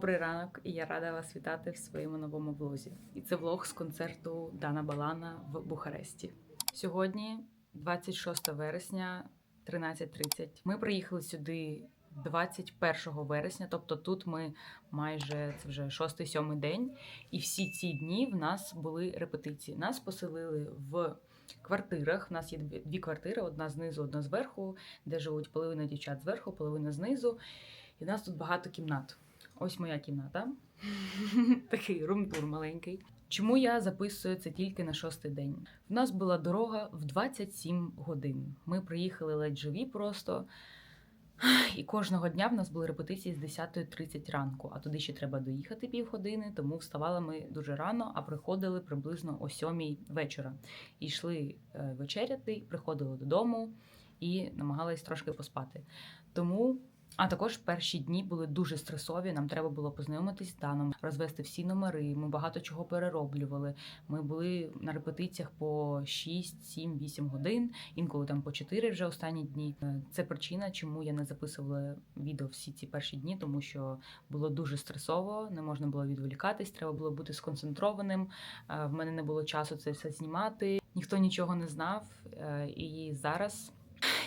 Добрий ранок, і я рада вас вітати в своєму новому влозі. І це влог з концерту Дана Балана в Бухаресті. Сьогодні, 26 вересня, 13.30. Ми приїхали сюди 21 вересня, тобто тут ми майже це вже 6-7 день. І всі ці дні в нас були репетиції. Нас поселили в квартирах. У нас є дві квартири: одна знизу, одна зверху, де живуть половина дівчат зверху, половина знизу. І в нас тут багато кімнат. Ось моя кімната. Такий румтур маленький. Чому я записую це тільки на шостий день? В нас була дорога в 27 годин. Ми приїхали ледь живі просто. І кожного дня в нас були репетиції з 10.30 ранку, а туди ще треба доїхати півгодини, тому вставали ми дуже рано, а приходили приблизно о 7 вечора. І йшли е, вечеряти, приходили додому і намагались трошки поспати. Тому а також перші дні були дуже стресові. Нам треба було познайомитись з Даном, розвести всі номери. Ми багато чого перероблювали. Ми були на репетиціях по 6, 7, 8 годин, інколи там по 4 вже останні дні. Е, Це причина, чому я не записувала відео всі ці перші дні, тому що було дуже стресово, не можна було відволікатись, треба було бути сконцентрованим. Е, В мене не було часу це все знімати. Ніхто нічого не знав. Е, І зараз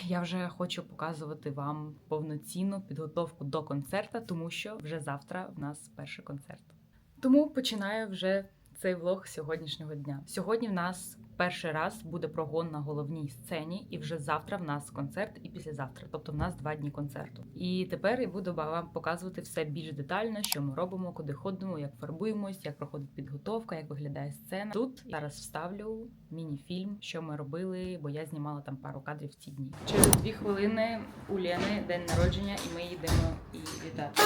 я вже хочу показувати вам повноцінну підготовку до концерта, тому що вже завтра в нас перший концерт. Тому починаю вже цей влог сьогоднішнього дня. Сьогодні в нас перший раз буде прогон на головній сцені, і вже завтра в нас концерт і післязавтра. Тобто в нас два дні концерту. І тепер я буду вам показувати все більш детально, що ми робимо, куди ходимо, як фарбуємось, як проходить підготовка, як виглядає сцена. Тут зараз вставлю міні-фільм, що ми робили, бо я знімала там пару кадрів в ці дні. Через дві хвилини у Лени день народження, і ми їдемо і вітати.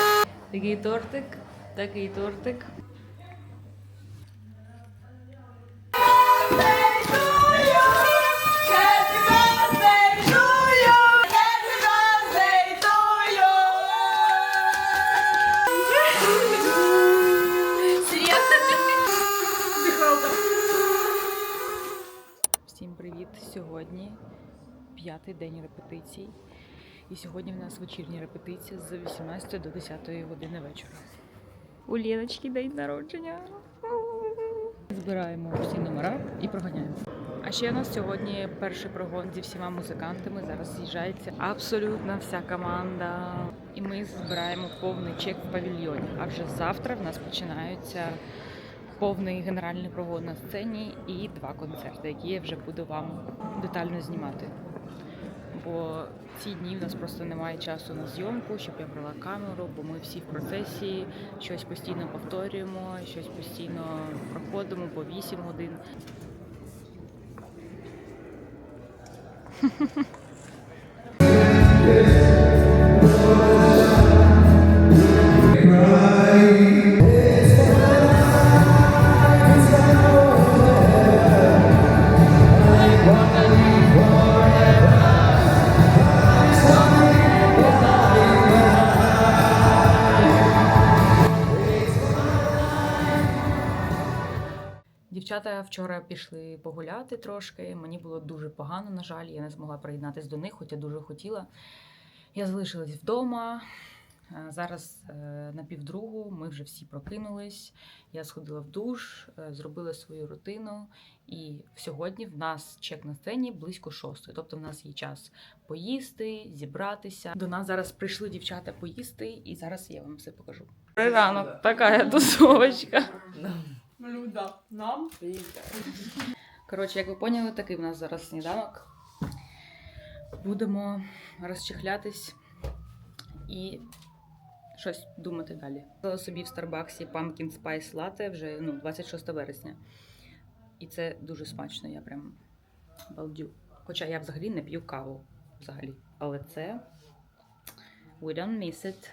Такий тортик, такий тортик. 10-й день репетицій. І сьогодні в нас вечірня репетиція з 18 до 10 години вечора. У Ліночки день народження. Збираємо всі номера і проганяємо. А ще у нас сьогодні перший прогон зі всіма музикантами. Зараз з'їжджається абсолютно вся команда. І ми збираємо повний чек в павільйоні. А вже завтра в нас починаються повний генеральний прогон на сцені і два концерти, які я вже буду вам детально знімати. Бо ці дні в нас просто немає часу на зйомку, щоб я брала камеру, бо ми всі в процесі щось постійно повторюємо, щось постійно проходимо по 8 годин. Вчора пішли погуляти трошки. Мені було дуже погано, на жаль, я не змогла приєднатися до них, хоча дуже хотіла. Я залишилась вдома. Е, Зараз е, на півдругу ми вже всі прокинулись. Я сходила в душ, е, зробила свою рутину. І сьогодні в нас чек на сцені близько шостої. Тобто в нас є час поїсти, зібратися. До нас зараз прийшли дівчата поїсти, і зараз я вам все покажу. Ранок, така тусовочка. Люда, нам Коротше, як ви поняли, такий в нас зараз сніданок. Будемо розчехлятись і щось думати далі. Взяла собі в Старбаксі Pumpkin Spice Latte вже ну, 26 вересня. І це дуже смачно, я прям балдю. Хоча я взагалі не п'ю каву взагалі. Але це we don't miss it.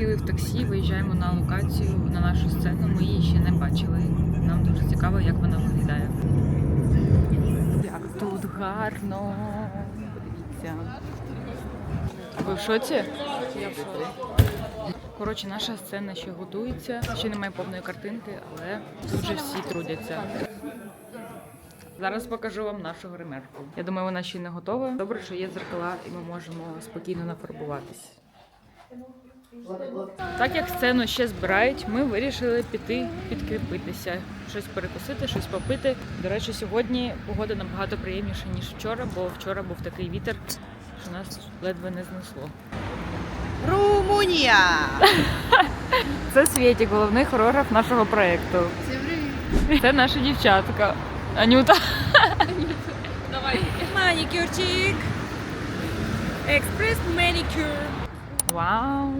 Сіли в таксі, виїжджаємо на локацію на нашу сцену. Ми її ще не бачили. Нам дуже цікаво, як вона виглядає. Як тут гарно. Подивіться. Ви в шоці? я в шоці. Коротше, наша сцена ще готується. Ще немає повної картинки, але дуже всі трудяться. Зараз покажу вам нашу гримерку. Я думаю, вона ще не готова. Добре, що є зеркала, і ми можемо спокійно нафарбуватись. Так як сцену ще збирають, ми вирішили піти підкріпитися, щось перекусити, щось попити. До речі, сьогодні погода набагато приємніша ніж вчора, бо вчора був такий вітер, що нас ледве не знесло. Румунія! Це Свєті, головний хореограф нашого проєкту. Це наша дівчатка. Анюта. Давай. Манікюрчик. Експрес манікюр. Вау.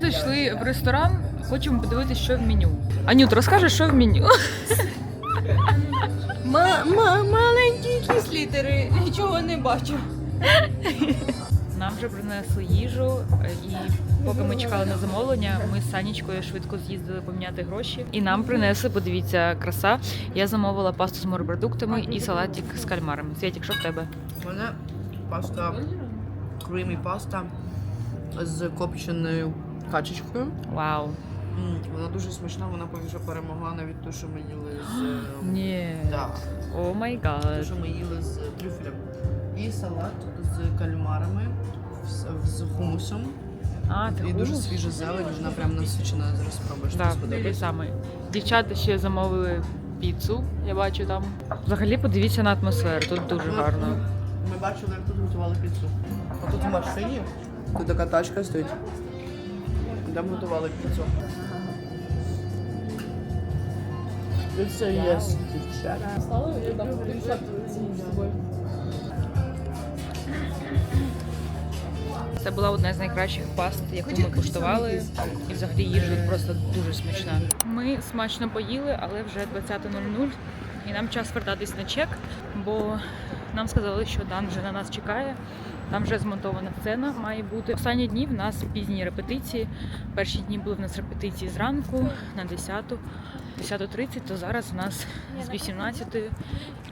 Зайшли в ресторан, хочемо подивитися, що в меню. Анют, розкажи, що в меню. Маленькі якісь літери. Нічого не бачу. Нам вже принесли їжу, і поки ми чекали на замовлення, ми з Санічкою швидко з'їздили поміняти гроші. І нам принесли, подивіться, краса. Я замовила пасту з морепродуктами і салатик з кальмарами. Святік, що в тебе? У мене паста кремі паста з копченою качечкою. Вау. М, Вона дуже смачна, вона що перемогла навіть ту, що ми їли з. е, Ні. Да, О май ту, гад. що ми їли з трюфелем. І салат з кальмарами з, з хумусом. А, ти І дуже хумус? свіжа зелень, вона прям насичена. Зараз спробуєш. тобі Так, такий сподобається. самий. Дівчата ще замовили піцу, я бачу там. Взагалі подивіться на атмосферу, тут дуже гарно. Ми бачили, як тут готували піцу. А тут в машині тут така тачка стоїть. Там готували піцу. Піца є, дівчата. Це була одна з найкращих паст, яку ми куштували. І взагалі їжа тут просто дуже смачна. Ми смачно поїли, але вже 20.00 і нам час вертатись на чек, бо нам сказали, що Дан вже на нас чекає. Там вже змонтована сцена має бути. Останні дні в нас пізні репетиції. Перші дні були в нас репетиції зранку на 10, 10.30, то зараз у нас з 18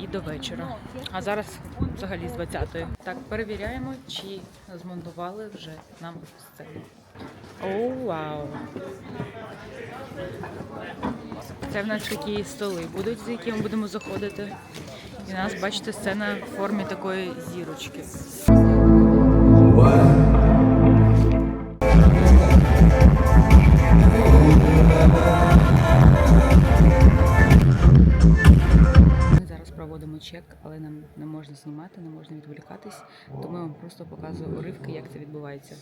і до вечора. А зараз взагалі з 20. Так, перевіряємо, чи змонтували вже нам сцену. О, вау! Це в нас такі столи будуть, за які ми будемо заходити. І нас, бачите, сцена в формі такої зірочки. Проводимо чек, але нам не можна знімати, не можна відволікатись, тому я вам просто показую уривки, як це відбувається.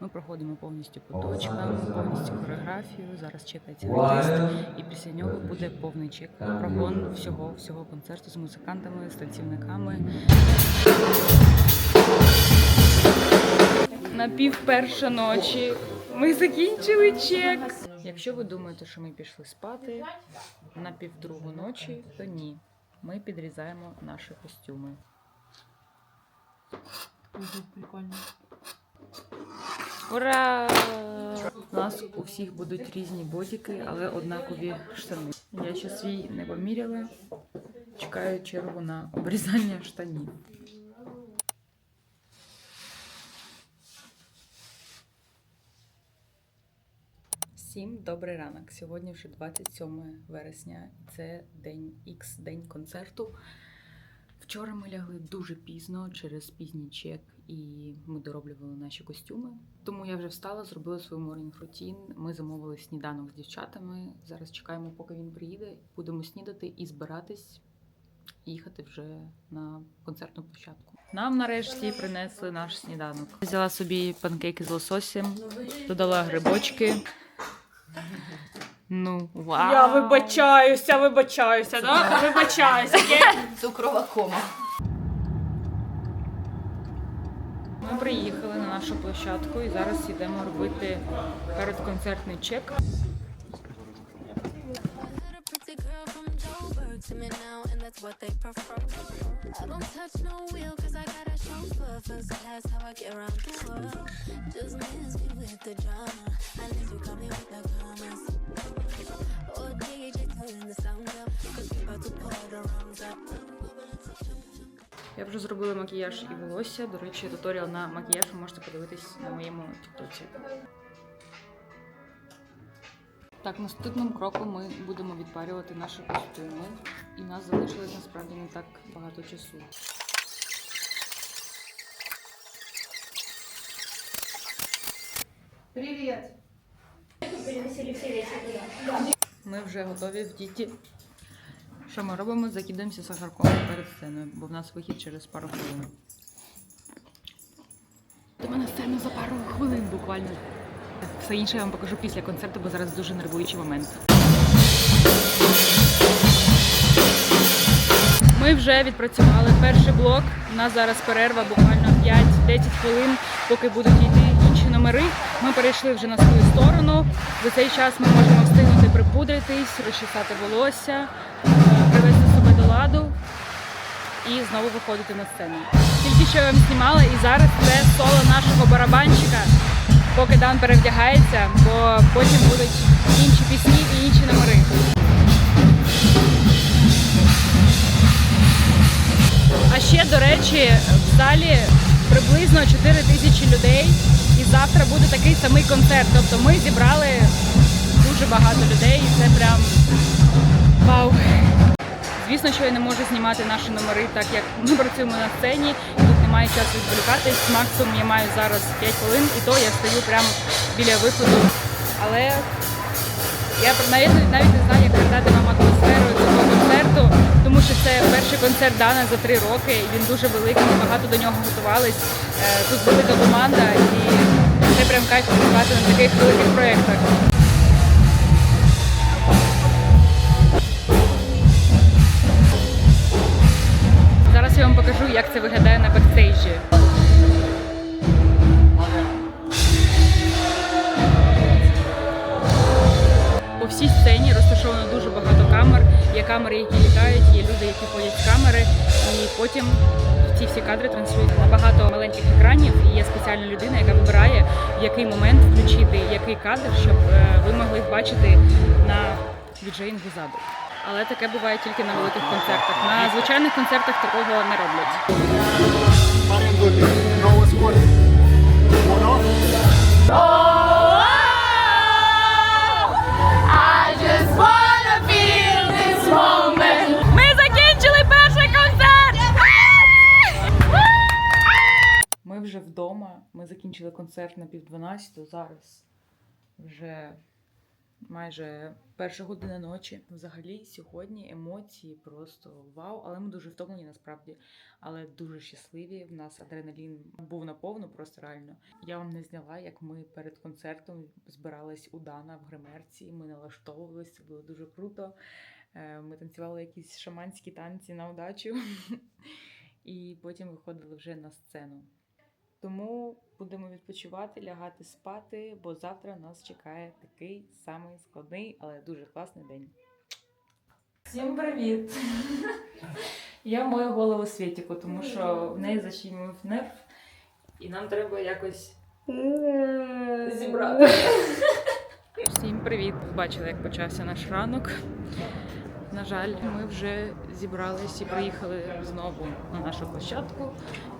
Ми проходимо повністю по точкам, повністю хореографію. Зараз чекається артист, і після нього буде повний чек. Прогон всього всього концерту з музикантами, з танцівниками. На пів перша ночі ми закінчили чек. Якщо ви думаєте, що ми пішли спати на півдругу ночі, то ні. Ми підрізаємо наші костюми. Прикольно. Ура! У нас у всіх будуть різні бодіки, але однакові штани. Я ще свій не поміряла. Чекаю чергу на обрізання штанів. Всім добрий ранок. Сьогодні вже 27 вересня. Це день X, день концерту. Вчора ми лягли дуже пізно через пізній чек, і ми дороблювали наші костюми. Тому я вже встала, зробила свій морнінг рутін. Ми замовили сніданок з дівчатами. Зараз чекаємо, поки він приїде. Будемо снідати і збиратись, їхати вже на концертну площадку. Нам нарешті принесли наш сніданок. Взяла собі панкейки з лососем, додала грибочки. Ну, вау! Я вибачаюся, вибачаюся, да? Вибачаюся? Цукрова кома. Ми приїхали на нашу площадку і зараз йдемо робити передконцертний чек. Got a pretty girl from Joburg to me now, and that's what they prefer. I don't touch no wheel, cause I got a chauffeur. First class, how I get around the world. Just miss me with the drama. Unless you come in with the commas. Or DJ turn the sound up, cause we about to pour the rounds up. Я вже зробила макіяж і волосся. До речі, туторіал на макіяж ви можете подивитись на моєму тіктоці. Так, наступним кроком ми будемо відпарювати наші костюми. І нас залишилось насправді не так багато часу. Привіт. Ми вже готові в діті. Що ми робимо? Закидаємося сахарком перед сценою, бо в нас вихід через пару хвилин. Йдемо на сцену за пару хвилин буквально. Все інше я вам покажу після концерту, бо зараз дуже нервуючий момент. Ми вже відпрацювали перший блок. У нас зараз перерва буквально 5-10 хвилин, поки будуть йти номери. Ми перейшли вже на свою сторону. За цей час ми можемо встигнути припудритись, розчесати волосся, привести себе до ладу і знову виходити на сцену. Тільки що я вам знімала, і зараз це соло нашого барабанщика, поки Дан перевдягається, бо потім будуть інші пісні і інші номери. А ще, до речі, в залі приблизно 4 тисячі людей, завтра буде такий самий концерт. Тобто ми зібрали дуже багато людей, і це прям вау. Звісно, що я не можу знімати наші номери так, як ми працюємо на сцені. і Тут немає часу відволікатись. Максимум я маю зараз 5 хвилин, і то я стою прямо біля виходу. Але я навіть, навіть не знаю, як передати вам атмосферу цього концерту, тому що це перший концерт Дана за три роки. Він дуже великий, ми багато до нього готувались. Е, Тут велика команда, і прям кайф працювати на таких великих проєктах. Зараз я вам покажу, як це виглядає на бекстейджі. По всій сцені розташовано дуже багато камер. Є камери, які літають, є люди, які ходять з камери, і потім ці всі кадри транслюють на багато маленьких екранів. І є спеціальна людина, яка вибирає, в який момент включити який кадр, щоб е, ви могли бачити на віджеїнгу ззаду. Але таке буває тільки на великих концертах. На звичайних концертах такого не роблять. Running вдома. Ми закінчили концерт на пів 12, зараз вже майже перша година ночі. Взагалі, сьогодні емоції просто вау, але ми дуже втомлені насправді, але дуже щасливі. В нас адреналін був наповну, просто реально. Я вам не зняла, як ми перед концертом збирались у Дана в гримерці. Ми налаштовувалися, це було дуже круто. Е, Ми танцювали якісь шаманські танці на удачу, і потім виходили вже на сцену. Тому будемо відпочивати, лягати спати, бо завтра нас чекає такий самий складний, але дуже класний день. Всім привіт! Я мою голову Світіку, тому що в неї защемив нерв, і нам треба якось зібрати. Всім привіт! Бачили, як почався наш ранок. На жаль, ми вже зібрались і приїхали знову на нашу площадку,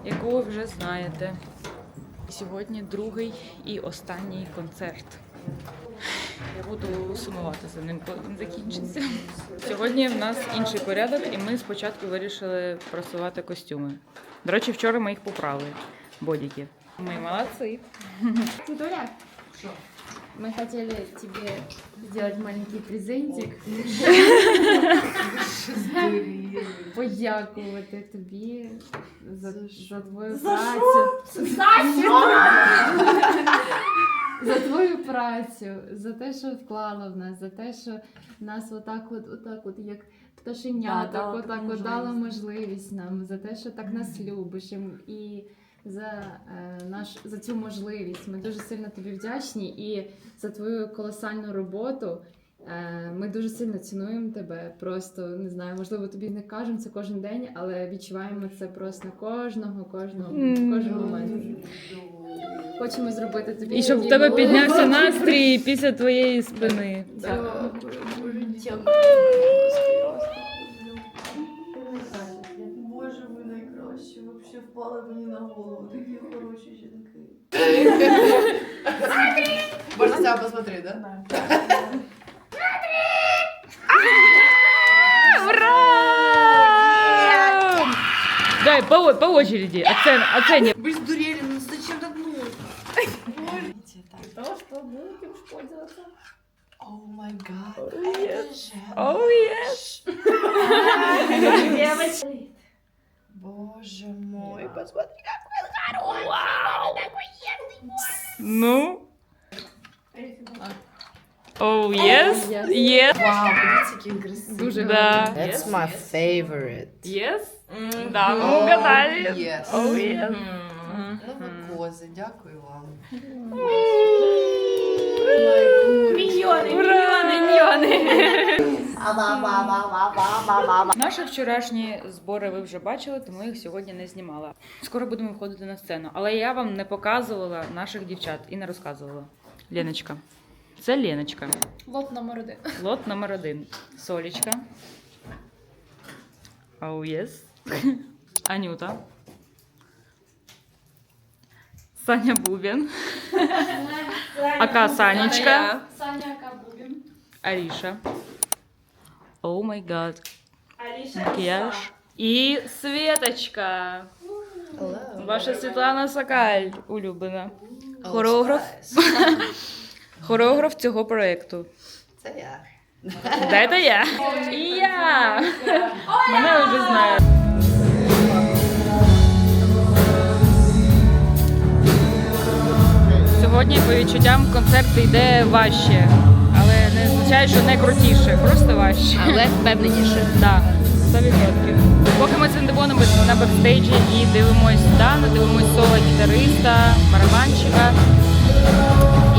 яку ви вже знаєте. Сьогодні другий і останній концерт. Я буду сумувати за ним, коли він закінчиться. Сьогодні в нас інший порядок, і ми спочатку вирішили просувати костюми. До речі, вчора ми їх поправили, бодіки. Ми молодці. Толя, мы хотели тебе сделать маленький презентик. Подякувати тобі за, за твою працю. За твою працю, за те, що вклала в нас, за те, що нас отак от, отак от як пташеняток, отак от дала можливість. нам, за те, що так нас любиш і за, е, наш, за цю можливість. Ми дуже сильно тобі вдячні і за твою колосальну роботу. Е, Ми дуже сильно цінуємо тебе. Просто не знаю, можливо, тобі не кажемо це кожен день, але відчуваємо це просто кожного, кожного, кожен момент. Хочемо зробити тобі І щоб в тебе піднявся настрій після твоєї спини. впали мені на голову. Такі хороші жінки. Можна себе посмотреть, да? Ура! Дай по, по очереди оцен, оценим. Вы сдурели, ну зачем так нужно? То, что мы этим пользоваться. О май гад. О, yes. Девочки. Боже мой, посмотри. Ну. Oh, yes. Yes. Вау, подивіться, який він красивий. Дуже Да. That's my favorite. Yes? Да, ми угадали. Yes. Oh, yes. Ну ви кози, дякую вам. Мільйони, мільйони, мільйони. Наші вчорашні збори ви вже бачили, тому їх сьогодні не знімала. Скоро будемо виходити на сцену. Але я вам не показувала наших дівчат і не розказувала. Леночка. Це Леночка. Лот номер один. Лот номер один. Солічка. Oh, yes. Анюта. Саня Бубін. Ака Санечка. Саня Кабубін. Аріша. О май гад. Макіяж. І Світочка. Hello. Ваша Світлана Сакаль, улюблена. Хореограф. Хореограф цього проєкту. Це я. Дайте я. І я. Мене вже знають. Сьогодні, по відчуттям, концерт йде важче. Але не означає, що не крутіше, просто важче. Але впевненіше. Так, 100%. Поки ми сидимо на на бекстейджі і дивимось Дану, дивимось соло гітариста, барабанщика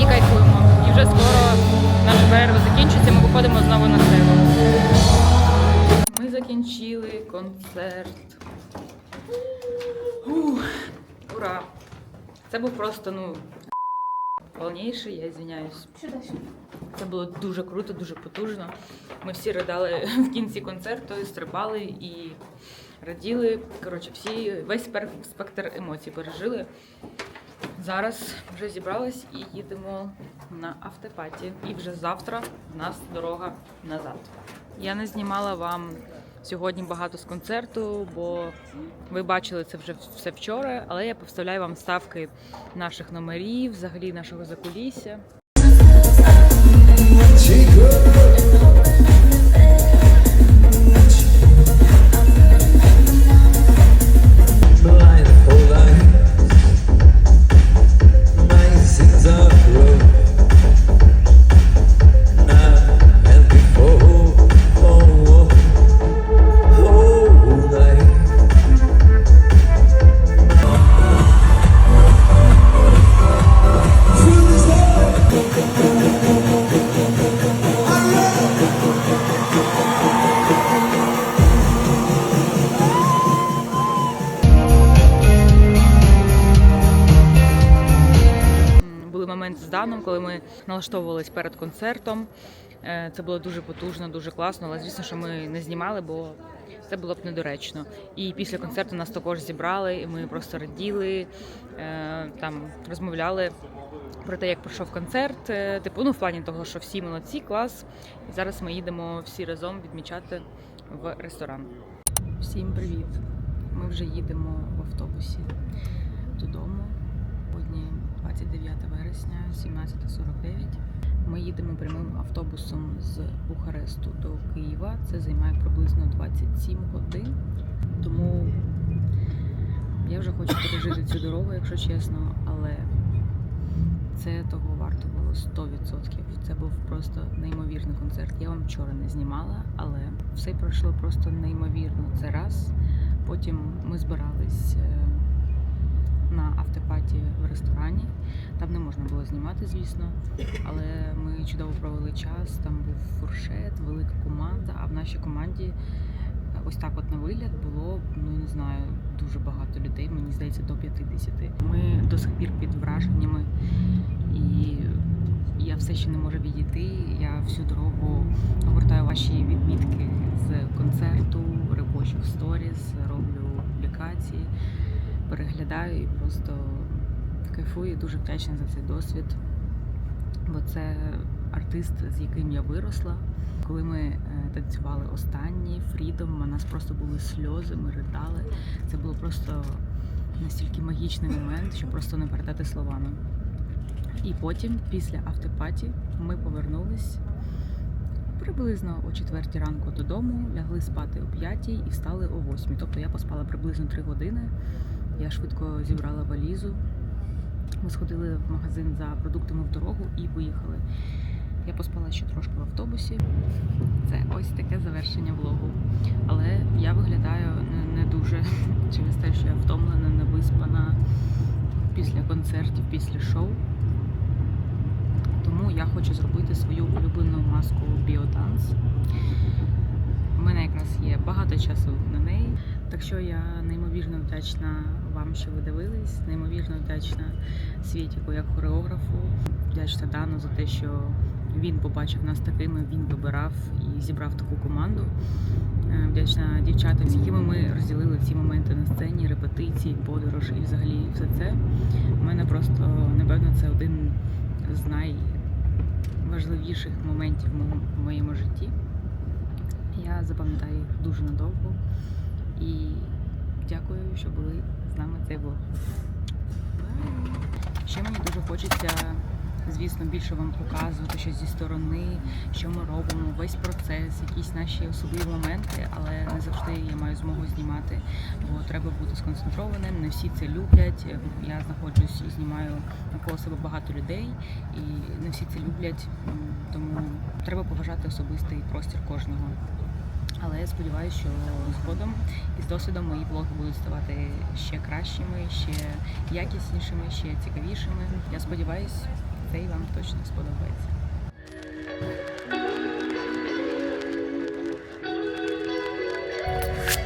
і кайфуємо. І вже скоро наша перерва закінчиться, ми виходимо знову на сцену. Ми закінчили концерт. Ух, ура! Це був просто, ну, повніший, я звиняюсь. Це було дуже круто, дуже потужно. Ми всі ридали в кінці концерту, стрибали і раділи. Коротше, всі весь спектр емоцій пережили. Зараз вже зібрались і їдемо на автопаті. І вже завтра в нас дорога назад. Я не знімала вам сьогодні багато з концерту, бо ви бачили це вже все вчора, але я поставляю вам ставки наших номерів, взагалі нашого закулісся. Даном, коли ми налаштовувались перед концертом. Е, Це було дуже потужно, дуже класно, але звісно, що ми не знімали, бо це було б недоречно. І після концерту нас також зібрали, і ми просто раділи, е, там розмовляли про те, як пройшов концерт. Е, Типу, ну в плані того, що всі молодці, клас. І зараз ми їдемо всі разом відмічати в ресторан. Всім привіт! Ми вже їдемо в автобусі додому. Сьогодні 29 вересня, 17.49. Ми їдемо прямим автобусом з Бухаресту до Києва. Це займає приблизно 27 годин. Тому я вже хочу пережити цю дорогу, якщо чесно, але це того варто було 100%. Це був просто неймовірний концерт. Я вам вчора не знімала, але все пройшло просто неймовірно. Це раз. Потім ми збирались е, на автопаті в ресторані. Там не можна було знімати, звісно, але ми чудово провели час. Там був фуршет, велика команда. А в нашій команді е, ось так, от на вигляд, було ну не знаю, дуже багато людей. Мені здається, до 50. Ми до сих пір під враженнями, і я все ще не можу відійти. Я всю дорогу огортаю ваші відмітки з концерту, робочих сторіс, роблю публікації переглядаю і просто кайфую, дуже вдячна за цей досвід. Бо це артист, з яким я виросла. коли ми е, танцювали останній фрідом, у нас просто були сльози, ми ридали. Це було просто настільки магічний момент, що просто не передати словами. І потім, після автопаті, ми повернулись приблизно о 4 ранку додому, лягли спати о 5 і встали о 8. Тобто я поспала приблизно 3 години. Я швидко зібрала валізу. Ми сходили в магазин за продуктами в дорогу і поїхали. Я поспала ще трошки в автобусі. Це ось таке завершення влогу. Але я виглядаю не, дуже через те, що я втомлена, не виспана після концертів, після шоу. Тому я хочу зробити свою улюблену маску Біотанс. У мене якраз є багато часу на неї. Так що я неймовірно вдячна вам, що ви дивились, неймовірно вдячна Світіку як хореографу. Вдячна Дану за те, що він побачив нас такими, він вибирав і зібрав таку команду. Е, Вдячна дівчатам, з якими ми розділили ці моменти на сцені, репетиції, подорож і взагалі все це. У мене просто, напевно, це один з найважливіших моментів в моєму житті. Я запам'ятаю їх дуже надовго. І дякую, що були з нами цей влог. Ще мені дуже хочеться, звісно, більше вам показувати щось зі сторони, що ми робимо, весь процес, якісь наші особливі моменти, але не завжди я маю змогу знімати, бо треба бути сконцентрованим. Не всі це люблять. Я знаходжусь і знімаю навколо себе багато людей, і не всі це люблять. Тому треба поважати особистий простір кожного. Але я сподіваюся, що згодом і з досвідом мої блоги будуть ставати ще кращими, ще якіснішими, ще цікавішими. Я сподіваюся, це і вам точно сподобається. you